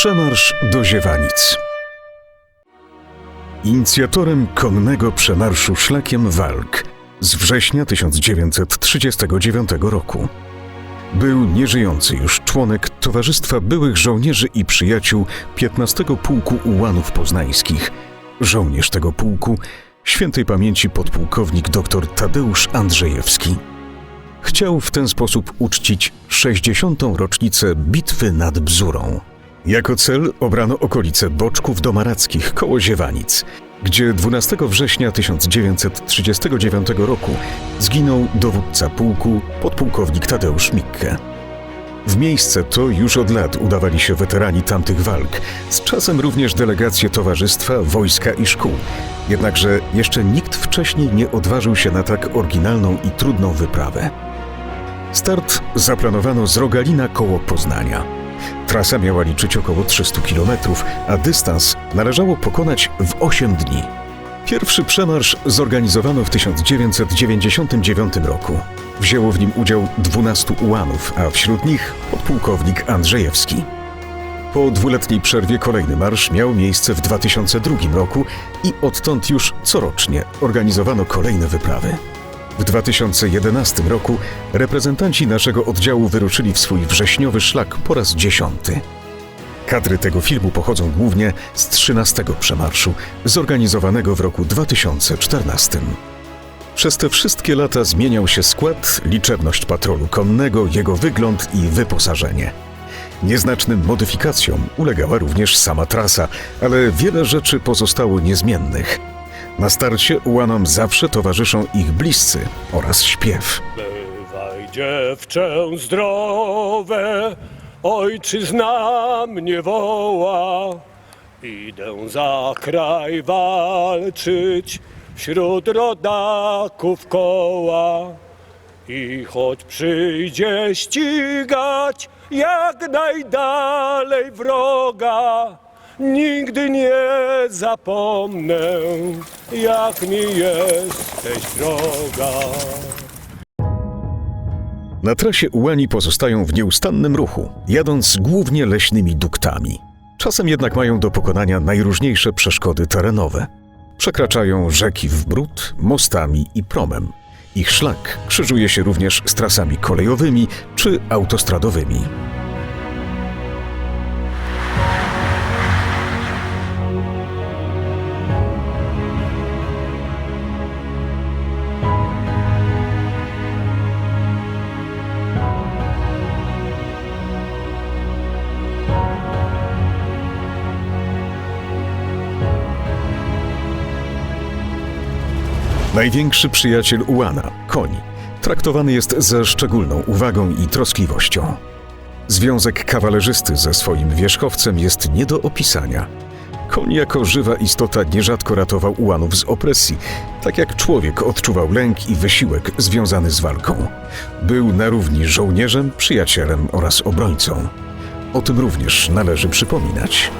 Przemarsz do Ziewanic. Inicjatorem konnego przemarszu szlakiem walk z września 1939 roku był nieżyjący już członek Towarzystwa Byłych Żołnierzy i Przyjaciół 15 Pułku Ułanów Poznańskich, żołnierz tego pułku, świętej pamięci podpułkownik dr Tadeusz Andrzejewski. Chciał w ten sposób uczcić 60. rocznicę bitwy nad Bzurą. Jako cel obrano okolice Boczków Domarackich koło Ziewanic, gdzie 12 września 1939 roku zginął dowódca pułku podpułkownik Tadeusz Mikke. W miejsce to już od lat udawali się weterani tamtych walk, z czasem również delegacje towarzystwa, wojska i szkół. Jednakże jeszcze nikt wcześniej nie odważył się na tak oryginalną i trudną wyprawę. Start zaplanowano z Rogalina koło Poznania. Trasa miała liczyć około 300 km, a dystans należało pokonać w 8 dni. Pierwszy przemarsz zorganizowano w 1999 roku. Wzięło w nim udział 12 ułanów, a wśród nich podpułkownik Andrzejewski. Po dwuletniej przerwie kolejny marsz miał miejsce w 2002 roku i odtąd już corocznie organizowano kolejne wyprawy. W 2011 roku reprezentanci naszego oddziału wyruszyli w swój wrześniowy szlak po raz dziesiąty. Kadry tego filmu pochodzą głównie z 13 przemarszu, zorganizowanego w roku 2014. Przez te wszystkie lata zmieniał się skład, liczebność patrolu konnego, jego wygląd i wyposażenie. Nieznacznym modyfikacjom ulegała również sama trasa, ale wiele rzeczy pozostało niezmiennych. Na starcie ułanom zawsze towarzyszą ich bliscy oraz śpiew. Bywaj dziewczę zdrowe, ojczyzna mnie woła. Idę za kraj walczyć, wśród rodaków koła. I choć przyjdzie ścigać jak najdalej wroga, nigdy nie zapomnę, jak mi jesteś droga. Na trasie ułani pozostają w nieustannym ruchu, jadąc głównie leśnymi duktami. Czasem jednak mają do pokonania najróżniejsze przeszkody terenowe. Przekraczają rzeki w brud, mostami i promem. Ich szlak krzyżuje się również z trasami kolejowymi czy autostradowymi. Największy przyjaciel Ułana, koń, traktowany jest ze szczególną uwagą i troskliwością. Związek kawalerzysty ze swoim wierzchowcem jest nie do opisania. Koń jako żywa istota nierzadko ratował Ułanów z opresji, tak jak człowiek odczuwał lęk i wysiłek związany z walką. Był na równi żołnierzem, przyjacielem oraz obrońcą. O tym również należy przypominać.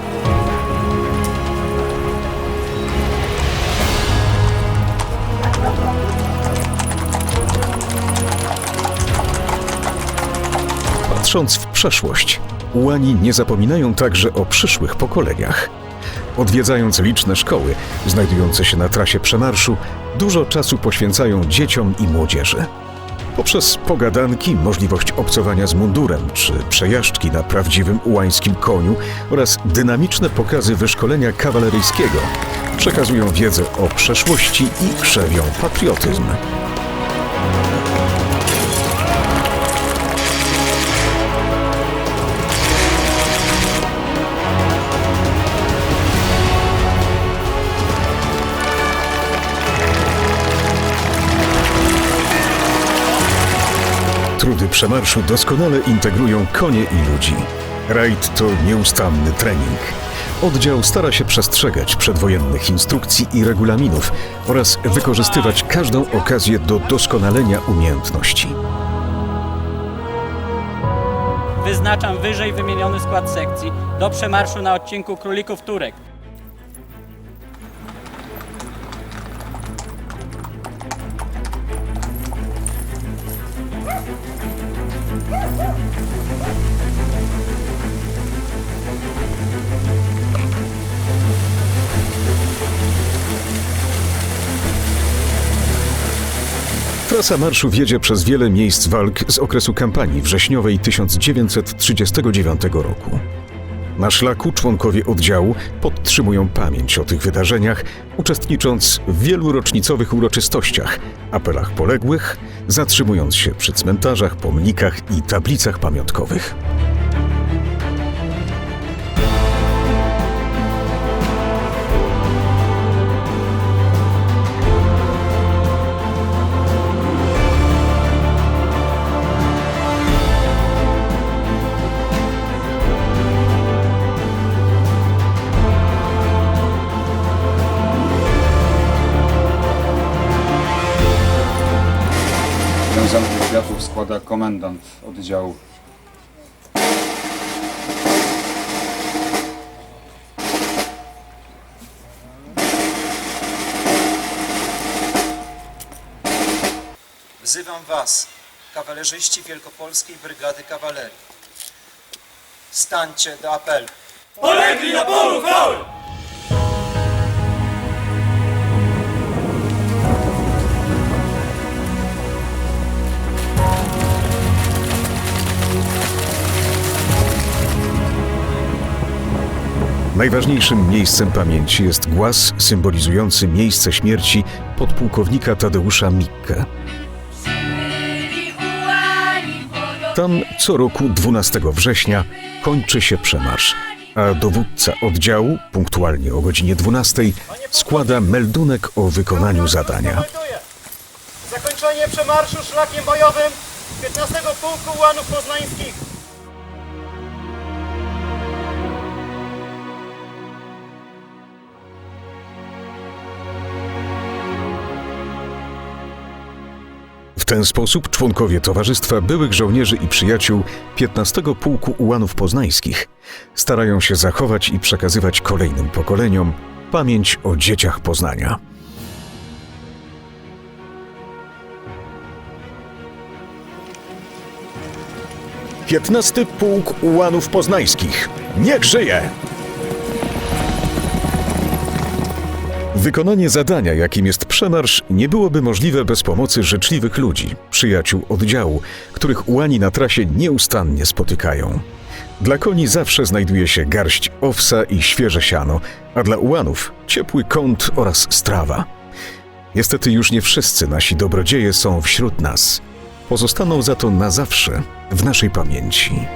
Patrząc w przeszłość, ułani nie zapominają także o przyszłych pokoleniach. Odwiedzając liczne szkoły znajdujące się na trasie przemarszu, dużo czasu poświęcają dzieciom i młodzieży. Poprzez pogadanki, możliwość obcowania z mundurem czy przejażdżki na prawdziwym ułańskim koniu oraz dynamiczne pokazy wyszkolenia kawaleryjskiego przekazują wiedzę o przeszłości i krzewią patriotyzm. Trudy przemarszu doskonale integrują konie i ludzi. Rajd to nieustanny trening. Oddział stara się przestrzegać przedwojennych instrukcji i regulaminów oraz wykorzystywać każdą okazję do doskonalenia umiejętności. Wyznaczam wyżej wymieniony skład sekcji do przemarszu na odcinku Królików Turek. Trasa marszu wiedzie przez wiele miejsc walk z okresu kampanii wrześniowej 1939 roku. Na szlaku członkowie oddziału podtrzymują pamięć o tych wydarzeniach, uczestnicząc w wielu rocznicowych uroczystościach, apelach poległych, zatrzymując się przy cmentarzach, pomnikach i tablicach pamiątkowych. Wywiadów składa komendant oddziału. Wzywam Was, kawalerzyści Wielkopolskiej Brygady Kawalerii. Stańcie do apelu. Najważniejszym miejscem pamięci jest głaz symbolizujący miejsce śmierci podpułkownika Tadeusza Mikke. Tam co roku 12 września kończy się przemarsz, a dowódca oddziału, punktualnie o godzinie 12, składa meldunek o wykonaniu zadania. Zakończenie przemarszu szlakiem bojowym 15 Pułku Ułanów Poznańskich. Ten sposób członkowie Towarzystwa Byłych Żołnierzy i Przyjaciół 15 Pułku Ułanów Poznańskich starają się zachować i przekazywać kolejnym pokoleniom pamięć o dzieciach Poznania. Piętnasty Pułk Ułanów Poznańskich. Niech żyje! Wykonanie zadania, jakim jest przemarsz, nie byłoby możliwe bez pomocy życzliwych ludzi, przyjaciół oddziału, których ułani na trasie nieustannie spotykają. Dla koni zawsze znajduje się garść owsa i świeże siano, a dla ułanów ciepły kąt oraz strawa. Niestety już nie wszyscy nasi dobrodzieje są wśród nas. Pozostaną za to na zawsze w naszej pamięci.